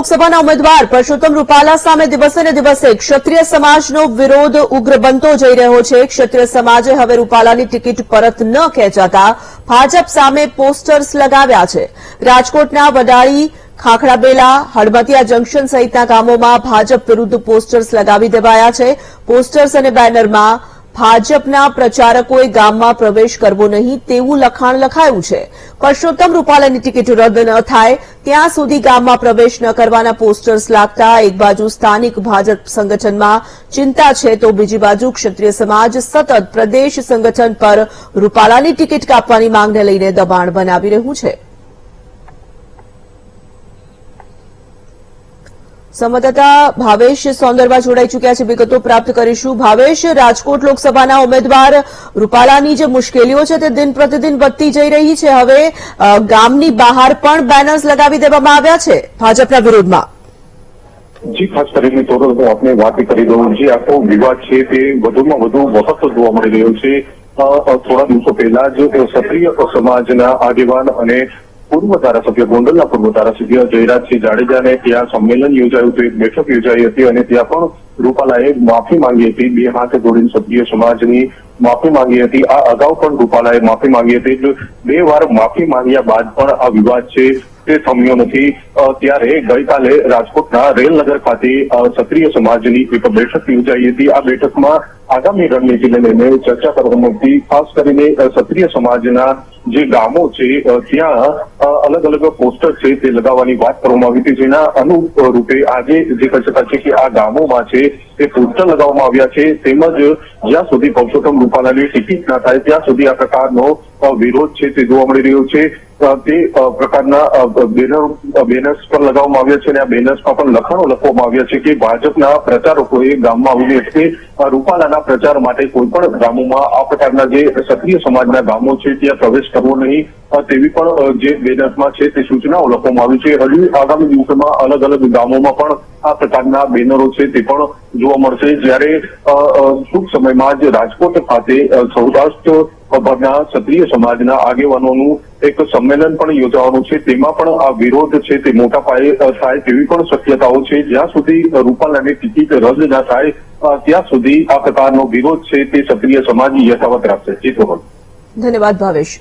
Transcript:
લોકસભાના ઉમેદવાર પરસોત્તમ રૂપાલા સામે દિવસે ને દિવસે ક્ષત્રિય સમાજનો વિરોધ ઉગ્ર બનતો જઈ રહ્યો છે. ક્ષત્રિય સમાજે હવે રૂપાલાની ટિકિટ પરત ન ખેંચાતા ભાજપ સામે પોસ્ટર્સ લગાવ્યા છે. રાજકોટના વડાળી, ખાખડાબેલા હળમતિયા જંકશન સહિતના ગામોમાં ભાજપ વિરુદ્ધ પોસ્ટર્સ લગાવી દેવાયા છે. પોસ્ટર્સ અને બેનરમાં ભાજપના પ્રચારકોએ ગામમાં પ્રવેશ કરવો નહીં તેવું લખાણ લખાયું છે. પરસોત્તમ રૂપાલાની ટિકિટ રદ ન થાય ત્યાં સુધી ગામમાં પ્રવેશ ન કરવાના પોસ્ટર્સ લાગતા એક બાજુ સ્થાનિક ભાજપ સંગઠનમાં ચિંતા છે તો બીજી બાજુ ક્ષત્રિય સમાજ સતત પ્રદેશ સંગઠન પર રૂપાલાની ટિકિટ કાપવાની માંગને લઈને દબાણ બનાવી રહ્યું છે. સંવાદદાતા ભાવેશ સોંદરવા જોડાઈ ચૂક્યા છે. વિગતો પ્રાપ્ત કરીશું. ભાવેશ, રાજકોટ લોકસભાના ઉમેદવાર રૂપાલાની જે મુશ્કેલીઓ છે તે દિન પ્રતિદિન વધતી જઈ રહી છે. હવે ગામની બહાર પણ બેનર્સ લગાવી દેવામાં આવ્યા છે ભાજપના વિરોધમાં. જી, ખાસ કરીને તો આપને વાત કરી દઉં. જે આખો વિવાદ છે તે વધુમાં વધુ વખત જોવા મળી રહ્યો છે. થોડા દિવસો પહેલા જ ક્ષત્રિય સમાજના આગેવાન અને પૂર્વ ધારાસભ્ય ગોંડલના પૂર્વ ધારાસભ્ય જયરાજસિંહ જાડેજાને ત્યાં સંમેલન યોજાયું હતું, એક બેઠક યોજાઈ હતી અને ત્યાં પણ રૂપાલાએ માફી માંગી હતી. બે હાથ જોડીને સભ્ય સમાજની માફી માંગી હતી. આ અગાઉ પણ રૂપાલાએ માફી માંગી હતી. બે વાર માફી માંગ્યા બાદ પણ આ વિવાદ છે. તે થમ્યો નથી. ત્યારે ગઈકાલે રાજકોટના રેલનગર ખાતે ક્ષત્રિય સમાજની એક બેઠક યોજાઈ હતી. આ બેઠકમાં આગામી રણનીતિને લઈને ચર્ચા કરવામાં હતી ખાસ કરીને ક્ષત્રિય સમાજના જે ગામો છે ત્યાં અલગ અલગ પોસ્ટર છે તે લગાવવાની વાત કરવામાં આવી હતી. જેના અનુરૂપે આજે જે કહી શકાય છે કે આ ગામોમાં છે તે પોસ્ટર લગાવવામાં આવ્યા છે. તેમજ જ્યાં સુધી પુરુષોત્તમ રૂપાલાની ટિકિટ ના થાય, ત્યાં સુધી આ પ્રકારનો વિરોધ છે તે જોવા મળી રહ્યો છે. તે પ્રકારના બેનર બેનર્સ પર લગાવવામાં આવ્યા છે અને આ બેનર્સમાં પણ લખાણો લખવામાં આવ્યા છે કે ભાજપના પ્રચારકોએ ગામમાં આવીને એટલે રૂપાલાના પ્રચાર માટે કોઈ પણ ગામોમાં આ પ્રકારના જે ક્ષત્રિય સમાજના ગામો છે ત્યાં પ્રવેશ કરવો નહીં તેવી પણ જે બેનર્સમાં છે તે સૂચનાઓ લખવામાં આવી છે. હજુ આગામી દિવસોમાં અલગ અલગ ગામોમાં પણ આ પ્રકારના બેનરો છે તે પણ જોવા મળશે. જ્યારે ટૂંક સમયમાં જ રાજકોટ ખાતે સૌરાષ્ટ્ર ભરના ક્ષત્રિય સમાજના આગેવાનોનું એક સંમેલન પણ યોજાવાનું છે. તેમાં પણ આ વિરોધ છે તે મોટા પાયે થાય તેવી પણ શક્યતાઓ છે. જ્યાં સુધી રૂપાલાની ટિકિટ રદ ના થાય ત્યાં સુધી આ પ્રકારનો વિરોધ છે તે ક્ષત્રિય સમાજ યથાવત રાખશે. જી ધન્યવાદ, ભાવેશ.